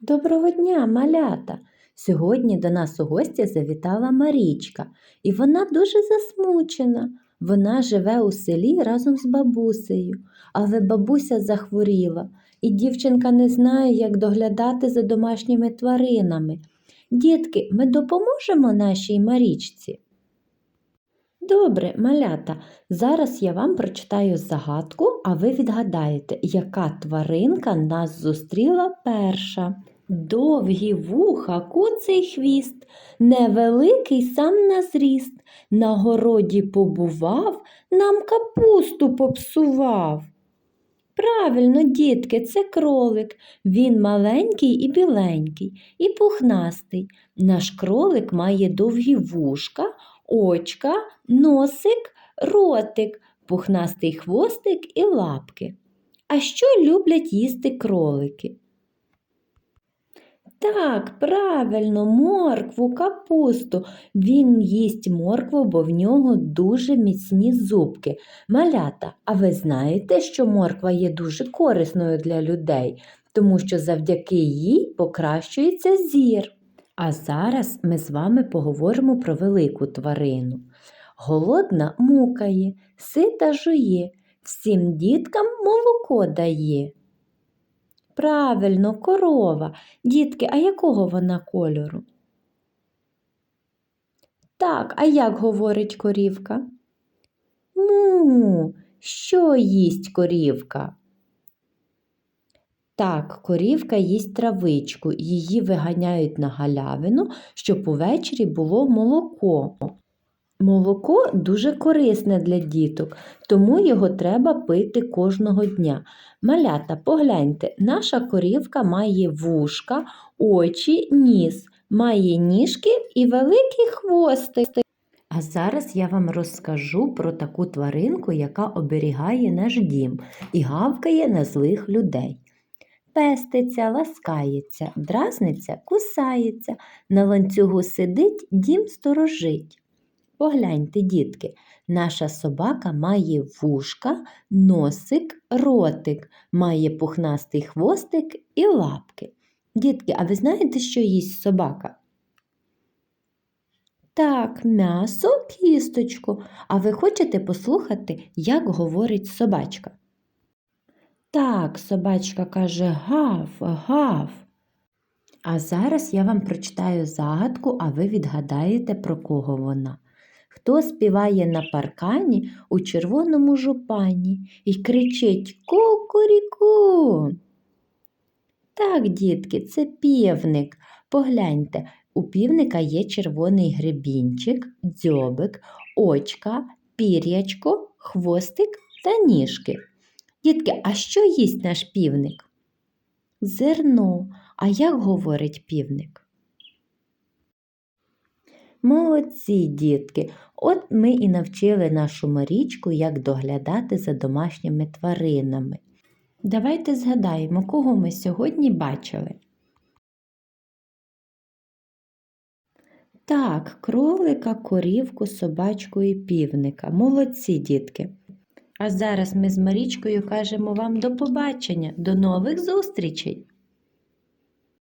Доброго дня, малята! Сьогодні до нас у гості завітала Марічка, і вона дуже засмучена. Вона живе у селі разом з бабусею, але бабуся захворіла, і дівчинка не знає, як доглядати за домашніми тваринами. Дітки, ми допоможемо нашій Марічці. Добре, малята, зараз я вам прочитаю загадку, а ви відгадаєте, яка тваринка нас зустріла перша. Довгі вуха, куций хвіст, невеликий сам на зріст, на городі побував, нам капусту попсував. Правильно, дітки, це кролик. Він маленький і біленький, і пухнастий. Наш кролик має довгі вушка, очка, носик, ротик, пухнастий хвостик і лапки. А що люблять їсти кролики? Так, правильно, моркву, капусту. Він їсть моркву, бо в нього дуже міцні зубки. Малята, а ви знаєте, що морква є дуже корисною для людей, тому що завдяки їй покращується зір. А зараз ми з вами поговоримо про велику тварину. Голодна мукає, сита жує, всім діткам молоко дає. Правильно, корова. Дітки, а якого вона кольору? Так, а як говорить корівка? Му, що їсть корівка? Так, корівка їсть травичку, її виганяють на галявину, щоб увечері було молоко. Молоко дуже корисне для діток, тому його треба пити кожного дня. Малята, погляньте, наша корівка має вушка, очі, ніс, має ніжки і великий хвостик. А зараз я вам розкажу про таку тваринку, яка оберігає наш дім і гавкає на злих людей. Пеститься, ласкається, дразниться, кусається, на ланцюгу сидить, дім сторожить. Погляньте, дітки, наша собака має вушка, носик, ротик, має пухнастий хвостик і лапки. Дітки, а ви знаєте, що їсть собака? Так, м'ясо, кісточку. А ви хочете послухати, як говорить собачка? Так, собачка каже гав, гав. А зараз я вам прочитаю загадку, а ви відгадаєте, про кого вона. Хто співає на паркані у червоному жупані і кричить Кукуріку? Так, дітки, це півник. Погляньте, у півника є червоний гребінчик, дзьобик, очка, пір'ячко, хвостик та ніжки. Дітки, а що їсть наш півник? Зерно. А як говорить півник? Молодці, дітки! От ми і навчили нашу Марічку, як доглядати за домашніми тваринами. Давайте згадаємо, кого ми сьогодні бачили. Так, кролика, корівку, собачку і півника. Молодці, дітки! А зараз ми з Марічкою кажемо вам до побачення, до нових зустрічей!